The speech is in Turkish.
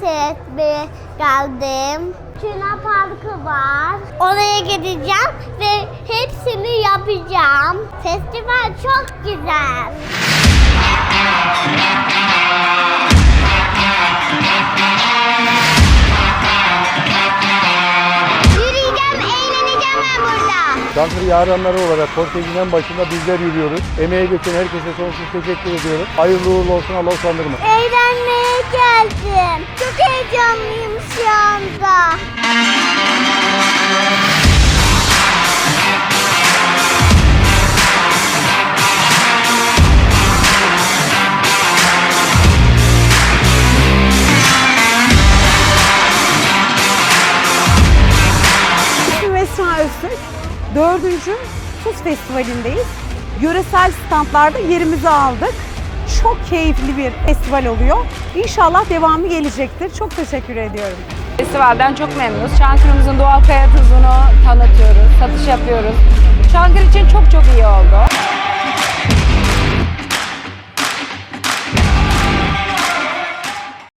seyretmeye geldim. Tuna Parkı var. Oraya gideceğim ve hepsini yapacağım. Festival çok güzel. Çankırı yarenleri olarak kortejin en başında bizler yürüyoruz. Emeğe geçen herkese sonsuz teşekkür ediyorum. Hayırlı uğurlu olsun Allah utandırmasın. Eğlenmeye geldim. Heyecanlıyım şu anda. Dördüncü Tuz Festivali'ndeyiz. Yöresel standlarda yerimizi aldık. Çok keyifli bir festival oluyor. İnşallah devamı gelecektir. Çok teşekkür ediyorum. Festivalden çok memnunuz. Çankırı'mızın doğal kaya tuzunu tanıtıyoruz, satış yapıyoruz.